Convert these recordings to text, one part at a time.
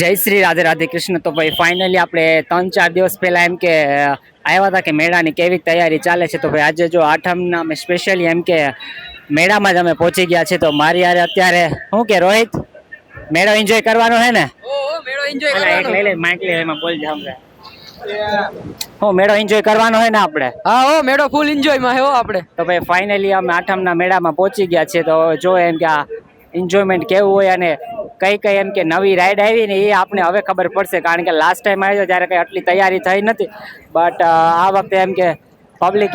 જય શ્રી રાધે રાધે કૃષ્ણ. તો ભાઈ ફાઇનલી આપણે ત્રણ ચાર દિવસ પહેલા એમ કે આવ્યા હતા કે મેળાની કેવી તૈયારી ચાલે છે. તો ભાઈ આજે જો આઠમના અમે સ્પેશિયલી એમ કે મેળામાં જ અમે પહોંચી ગયા છે તો મારી યારે અત્યારે શું કે રોહિત? મેળો એન્જોય કરવાનો હે ને? મેળો એન્જોય અલા, લઈ લે માઇક લે એમાં બોલ જા હમણાં. મેળો એન્જોય કરવાનો હે ને આપણે? હા હો મેળો ફૂલ એન્જોયમાં હે હો આપણે. તો ભાઈ ફાઇનલી અમે આઠમના મેળામાં પહોંચી ગયા છે તો જો એમ કે આ એન્જોયમેન્ટ કેવું હોય અને કઈ કઈ એમ કે નવી રાઈડ આવી ને એ આપણે હવે ખબર પડશે. કારણ કે લાસ્ટ ટાઈમ આવ્યો ત્યારે કંઈ આટલી તૈયારી થઈ નથી. બટ આ વખતે એમ કે પબ્લિક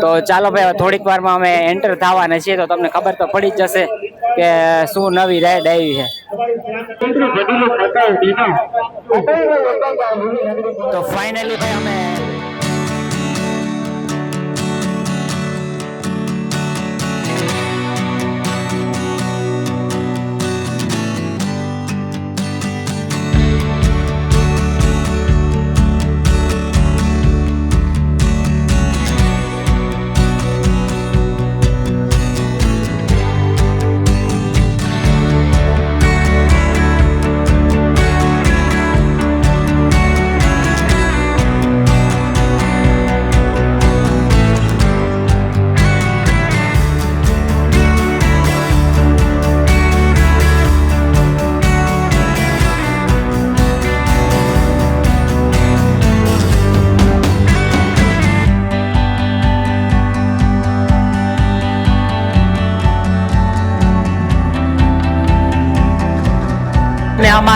તો ચાલો ભાઈ થોડીક વારમાં અમે એન્ટર થવાના છીએ તો તમને ખબર તો પડી જ જશે કે શું નવી રાઈડ આવી છે. તો ફાઇનલી ભાઈ, અમે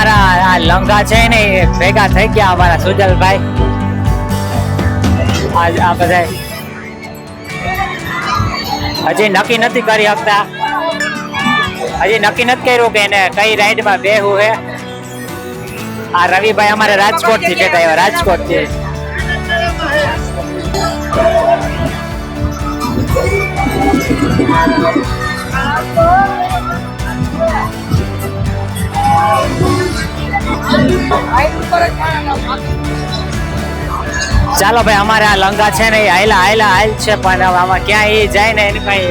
અમારા આ લંગા છે ને એ ભેગા થઈ ગયા અમારા સુજલભાઈ. આજ આ બધા હજી નક્કી નથી કરી શકતા હજી નક્કી નથી કર્યું કે એને કઈ રાઈડમાં બેહવું હે. આ રવિભાઈ અમારે રાજકોટથી બેઠા એવા રાજકોટથી ચાલો ભાઈ અમારે આ લંગા છે ને હાયલા હાયલા હાલ છે પણ હવે આમાં ક્યાં એ જાય ને એની કઈ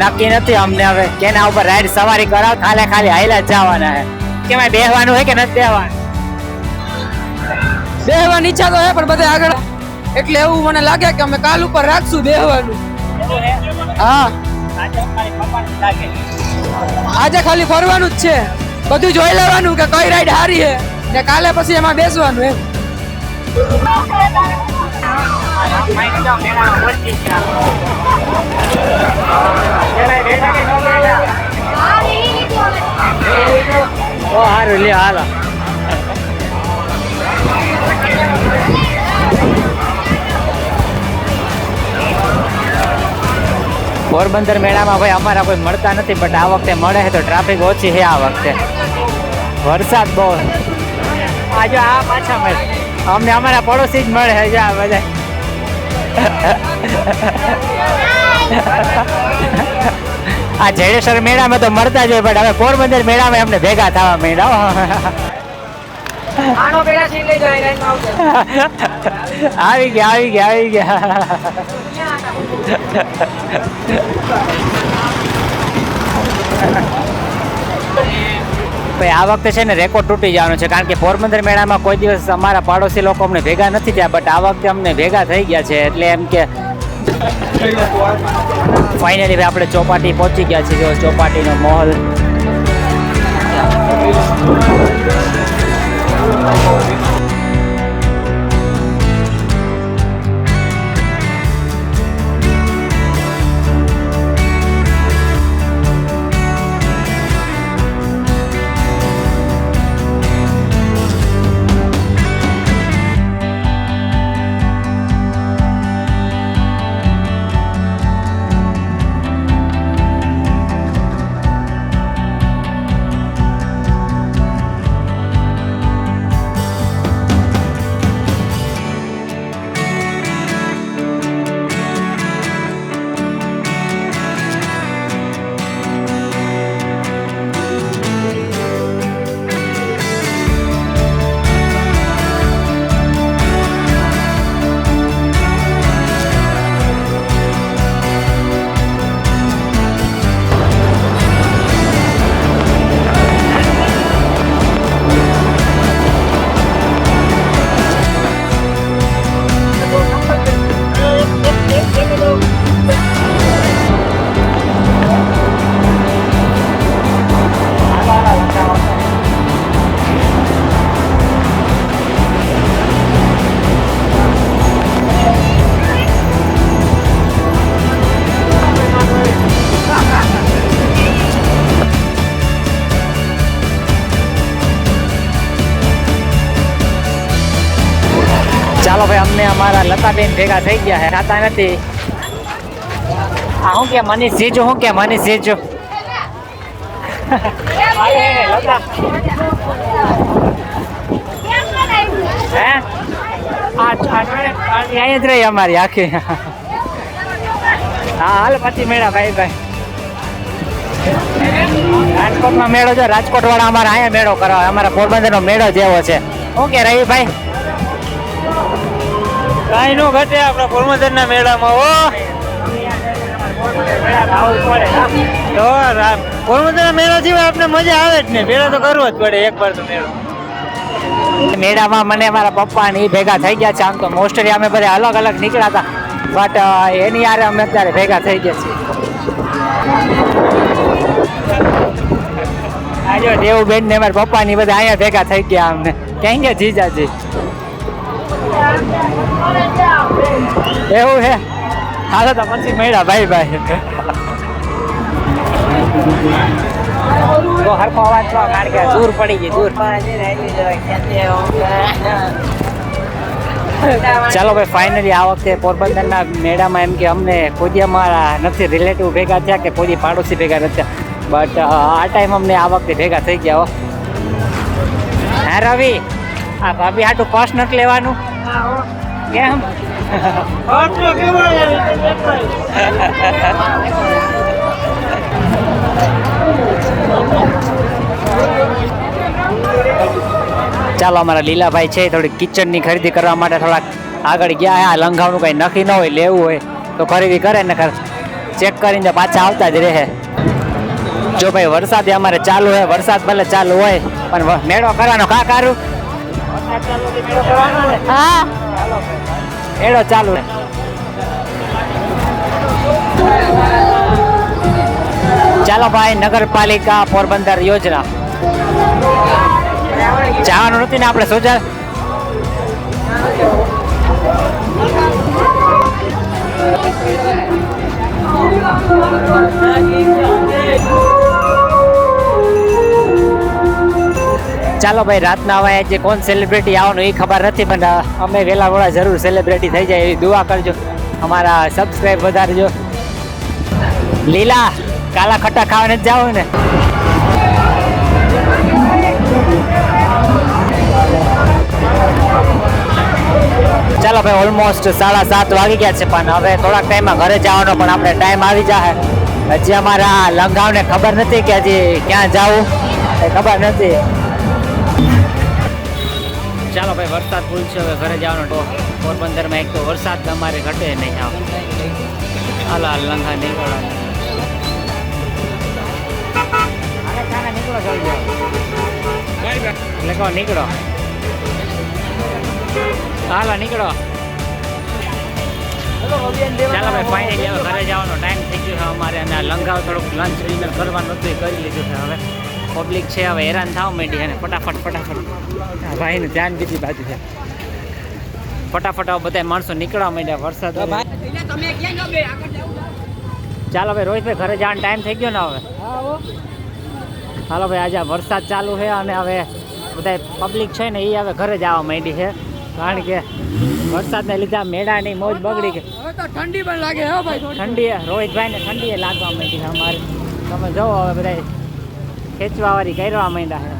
નક્કી નથી અમને હવે. કેના ઉપર રાઈડ સવારી કરાવ ખાલી ખાલી હાયલા જ જવાના હે. કેમાં બેહવાનું હોય કે નથી બેહવાનું? બેહવાની ઈચ્છા તો હે પણ બધે આગળ એટલે એવું મને લાગે કે અમે કાલ ઉપર રાખશું બેહવાનું. હા. આજે ખાલી ફરવાનું જ છે. બધું જોઈ લેવાનું કે કઈ રાઈડ હારી છે ને કાલે પછી એમાં બેસવાનું એમ. ઓ હારું લે હાલો. પોરબંદર મેળામાં ભાઈ અમારા કોઈ મળતા નથી બટ આ વખતે મળે છે તો ટ્રાફિક ઓછી છે આ વખતે. વરસાદ બહુ આજે આ પાછા મળે અમને અમારા પડોશી જ મળે છે આ બધા. આ જડેશ્વર મેળામાં તો મળતા જ હોય પણ હવે પોરબંદર મેળામાં અમને ભેગા થવા માંડ્યા આવી ગયા આવી ગયા આવી ગયા. ભાઈ, આ વખતે છે ને રેકોર્ડ તૂટી જવાનો છે, કારણ કે પોરબંદર મેળામાં કોઈ દિવસ અમારા પાડોશી લોકો અમને ભેગા નથી થયા બટ આ વખતે અમને ભેગા થઈ ગયા છે, એટલે એમ કે ફાઇનલી ભાઈ, આપણે ચોપાટી પહોંચી ગયા છીએ, જો ચોપાટીનો મોલ Thank ચાલો ભાઈ, અમને અમારા લતાબેન ભેગા થઈ ગયા છે. ખાતા નથી. આ શું કે મનીષ જીજુ શું કે મનીષ જીજુ? અહીંયા જ રહી અમારી આખી. હા, હાલ પછી મેળા, ભાઈ રાજકોટમાં મેળો છે. રાજકોટ વાળા અમારા અહીંયા મેળો કરાવે, અમારા પોરબંદરનો મેળો જેવો છે. શું કે, રવિભાઈ? કાંઈ નો ઘટે આપણા પોરબંદરના મેળામાં, હો. તો પોરબંદરના મેળા સિવાય મજા આવે જ ને મેળો તો કરવો જ પડે, એક વાર તો મેળો. મેળામાં મને મારા પપ્પા ભેગા થઈ ગયા છે. આમ તો મોસ્ટલી અમે બધા અલગ અલગ નીકળ્યા હતા. બટ એની યારે અમે અત્યારે ભેગા થઈ ગયા છીએ. આજો દેવુબેન ને મારા પપ્પા ની બધા અહીંયા ભેગા થઈ ગયા અમને. ક્યાં ગયા જીજાજી? એવું છે હાલો તો પછી મળ્યા. ભાઈ ભાઈ તો હરખો અવાજ કરો કારણ કે દૂર પડી ગઈ દૂર. ચાલો ભાઈ ફાઇનલી આ વખતે પોરબંદરના મેળામાં એમ કે અમને કોઈ અમારા નથી રિલેટિવ ભેગા થયા કે કોઈ પાડોશી ભેગા નથી બટ આ ટાઈમ અમને આ વખતે ભેગા થઈ ગયા હો. હા રવિ. આ ભાભી આટલું પર્સ નથી લેવાનું? કેમ? ચાલો અમારા લીલાભાઈ છે થોડી કિચનની ખરીદી કરવા માટે થોડાક આગળ ગયા હે. આ લંઘાવનું કંઈ નક્કી ન હોય લેવું હોય તો ખરીદી કરે ને ચેક કરીને પાછા આવતા જ રહે. જો ભાઈ વરસાદ એ અમારે ચાલુ હોય વરસાદ ભલે ચાલુ હોય પણ મેળો કરવાનો કા કારું હા. મેળો ચાલુ હે ચાલો ભાઈ નગરપાલિકા પોરબંદર યોજના. જવાનું નથી ને આપણે સોજા ચાલો ભાઈ, રાતના હવે જે કોણ સેલિબ્રિટી આવવાનું એ ખબર નથી, પણ અમે વહેલા વડા જરૂર સેલિબ્રિટી થઈ જાય એવી દુઆ કરજો. અમારા સબસ્ક્રાઈબ વધારજો. લીલા, કાલા ખટ્ટા ખાવાને જ જાઓ ને? ચાલો ભાઈ ઓલમોસ્ટ સાડા સાત વાગી ગયા છે, પણ હવે થોડાક ટાઈમમાં ઘરે જવાનો, પણ આપણે ટાઈમ આવી જાય હજી અમારા લંગાવને ખબર નથી કે હજી ક્યાં જવું. એ ખબર નથી. ભાઈ વરસાદ ફૂલ છે હવે ઘરે જવાનો તો પોરબંદરમાં એક તો વરસાદ તમારે ઘટે નહીં આવ હાલ હાલ લંઘા નીકળો. નીકળો જલ્દી એટલે નીકળો. હાલો નીકળો. ચાલો ભાઈ ફાઇનલી હવે ઘરે જવાનો ટાઈમ થઈ ગયો છે અમારે અને આ લંઘાવ થોડુંક લંચ ડિનર કરવાનું હતું એ કરી લીધું છે હવે. પબ્લિક છે હવે હેરાન થવા માંડી અને ફટાફટ ફટાફટ. ભાઈનું ધ્યાન બીજી બાજુ છે. ફટાફટ બધા માણસો નીકળવા માંડ્યા વરસાદ ચાલો ભાઈ રોહિતભાઈ ઘરે જવાનો ટાઈમ થઈ ગયો ને હવે? હાલો ભાઈ આજે વરસાદ ચાલુ છે અને હવે બધા પબ્લિક છે ને એ હવે ઘરે જવા માંડી છે. કારણ કે વરસાદને લીધે મેળા મેળાની મોજ બગડી ગઈ. હવે તો ઠંડી પણ લાગે હો ભાઈ. ઠંડી રોહિતભાઈને ઠંડીએ લાગવા માંડી છે અમારે. તમે જોવો હવે બધા ખેંચવાવાળી કરવા માંડ્યા છે.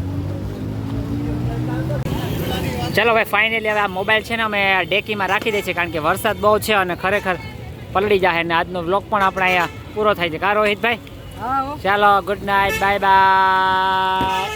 ચાલો ભાઈ ફાઇનલી હવે આ મોબાઈલ છે ને અમે ડેકીમાં રાખી દઈએ છીએ કારણ કે વરસાદ બહુ છે અને ખરેખર પલળી જાય અને આજનો બ્લોગ પણ આપણે અહીંયા પૂરો થાય છે. કા રોહિતભાઈ? ચાલો ગુડ નાઇટ બાય બાય